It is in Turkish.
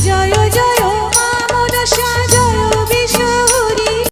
Kocaya